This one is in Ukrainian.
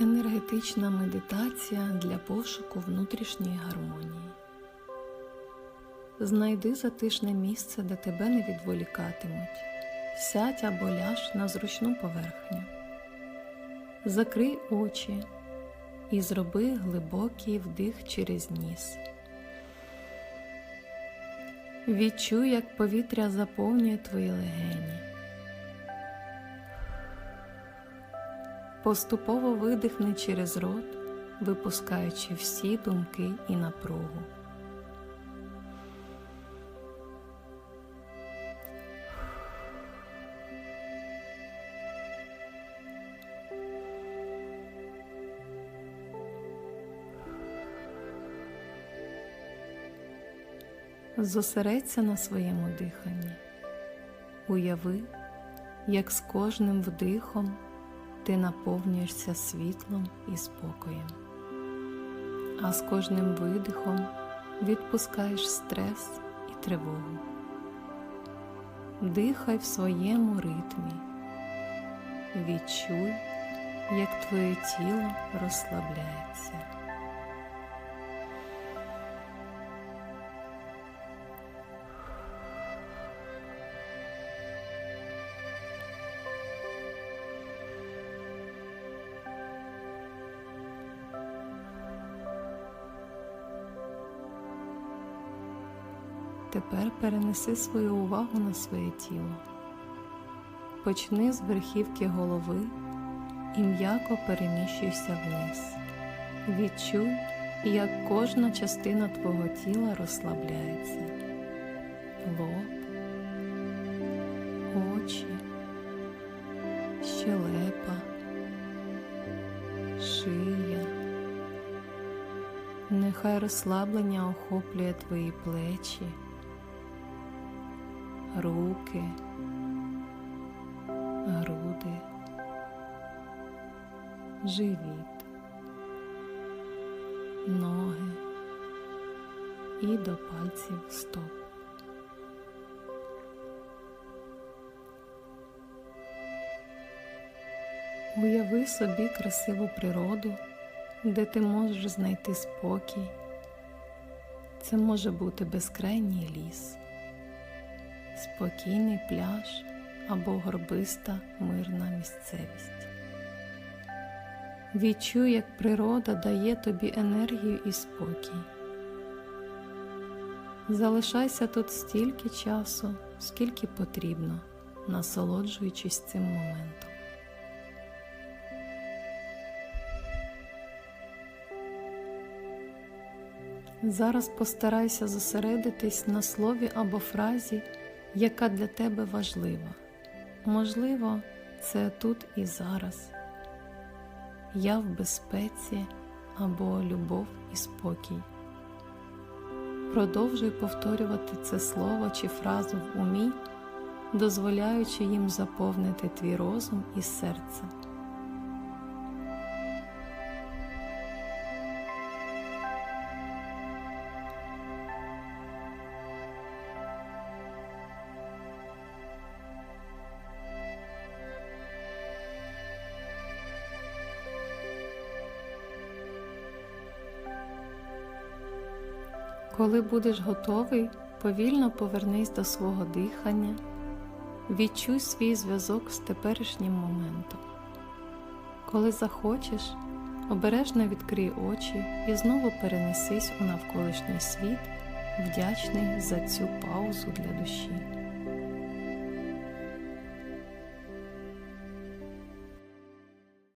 Енергетична медитація для пошуку внутрішньої гармонії. Знайди затишне місце, де тебе не відволікатимуть. Сядь або ляж на зручну поверхню. Закрий очі і зроби глибокий вдих через ніс. Відчуй, як повітря заповнює твої легені. Поступово видихни через рот, випускаючи всі думки і напругу. Зосередься на своєму диханні. Уяви, як з кожним вдихом ти наповнюєшся світлом і спокоєм, а з кожним видихом відпускаєш стрес і тривогу. Дихай в своєму ритмі, відчуй, як твоє тіло розслабляється. Тепер перенеси свою увагу на своє тіло. Почни з верхівки голови і м'яко переміщуйся вниз. Відчуй, як кожна частина твого тіла розслабляється. Лоб, очі, щелепа, шия. Нехай розслаблення охоплює твої плечі руки, груди, живіт, ноги і до пальців стоп. Уяви собі красиву природу, де ти можеш знайти спокій. Це може бути безкрайній ліс спокійний пляж або горбиста мирна місцевість. Відчуй, як природа дає тобі енергію і спокій. Залишайся тут стільки часу, скільки потрібно, насолоджуючись цим моментом. Зараз постарайся зосередитись на слові або фразі, яка для тебе важлива. Можливо, це тут і зараз. Я в безпеці або любов і спокій. Продовжуй повторювати це слово чи фразу в умі, дозволяючи їм заповнити твій розум і серце. Коли будеш готовий, повільно повернись до свого дихання, відчуй свій зв'язок з теперішнім моментом. Коли захочеш, обережно відкрий очі і знову перенесись у навколишній світ, вдячний за цю паузу для душі.